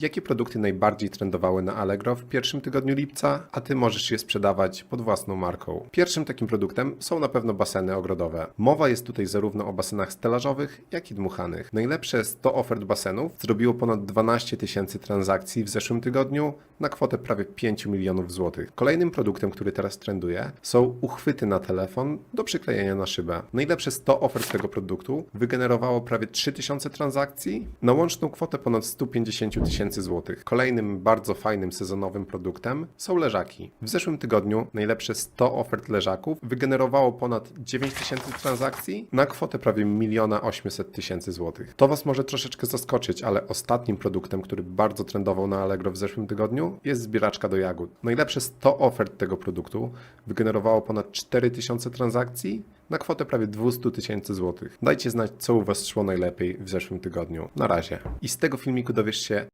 Jakie produkty najbardziej trendowały na Allegro w pierwszym tygodniu lipca, a ty możesz je sprzedawać pod własną marką? Pierwszym takim produktem są na pewno baseny ogrodowe. Mowa jest tutaj zarówno o basenach stelażowych, jak i dmuchanych. Najlepsze 100 ofert basenów zrobiło ponad 12 tysięcy transakcji w zeszłym tygodniu na kwotę prawie 5 milionów złotych. Kolejnym produktem, który teraz trenduje, są uchwyty na telefon do przyklejenia na szybę. Najlepsze 100 ofert tego produktu wygenerowało prawie 3000 transakcji na łączną kwotę ponad 150 tysięcy złotych. Kolejnym bardzo fajnym sezonowym produktem są leżaki. W zeszłym tygodniu najlepsze 100 ofert leżaków wygenerowało ponad 9000 transakcji na kwotę prawie 1 800 tysięcy złotych. To Was może troszeczkę zaskoczyć, ale ostatnim produktem, który bardzo trendował na Allegro w zeszłym tygodniu jest zbieraczka do jagód. Najlepsze 100 ofert tego produktu wygenerowało ponad 4000 transakcji na kwotę prawie 200 tysięcy złotych. Dajcie znać, co u Was szło najlepiej w zeszłym tygodniu. Na razie. I z tego filmiku dowiesz się,